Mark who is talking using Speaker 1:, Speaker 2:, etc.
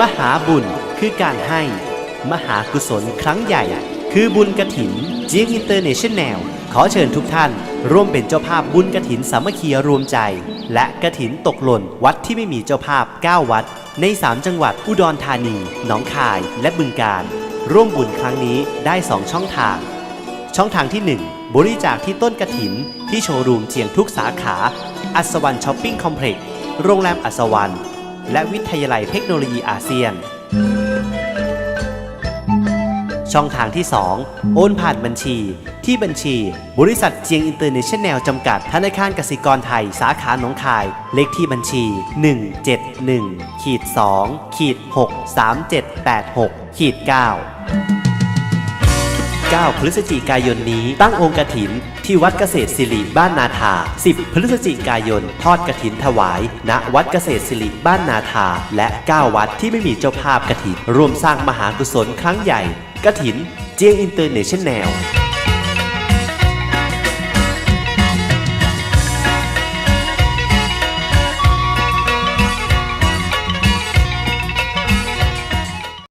Speaker 1: มหาบุญคือการให้ มหากุศลครั้งใหญ่ คือบุญกระถินเจียงอินเตอร์เนชั่นแนลขอเชิญทุกท่าน ร่วมเป็นเจ้าภาพบุญกระถินสามัคคีรวมใจ และกระถินตกหล่นวัดที่ไม่มีเจ้าภาพ 9 วัด ใน 3 จังหวัดอุดรธานี หนองคาย และบึงกาฬร่วมบุญครั้งนี้ได้ 2 ช่องทาง ช่องทางที่ 1 บริจาคที่ต้นกระถิน ที่โชว์รูมเจียงทุกสาขา อัศวรรณช้อปปิ้งคอมเพล็กซ์โรงแรมอัศวรรณ และวิทยาลัยเทคโนโลยีอาเซียน ช่องทางที่ 2 โอนผ่านบัญชี ที่บัญชี บริษัทเจียงอินเตอร์เนชั่นแนลจำกัดธนาคารกสิกรไทย สาขาหนองคาย เลขที่บัญชี 171ขีด2ขีด63786ขีด9 9 พฤศจิกายนนี้ ตั้งองค์กถิน ที่วัดเกษตรศิริบ้านนาทา 10 พฤศจิกายน ทอดกถินถวาย ณ วัดเกษตรศิริบ้านนาทา และ 9 วัดที่ไม่มีเจ้าภาพกถินร่วมสร้างมหากุศลครั้งใหญ่กถินเจียงอินเตอร์เนชั่นแนล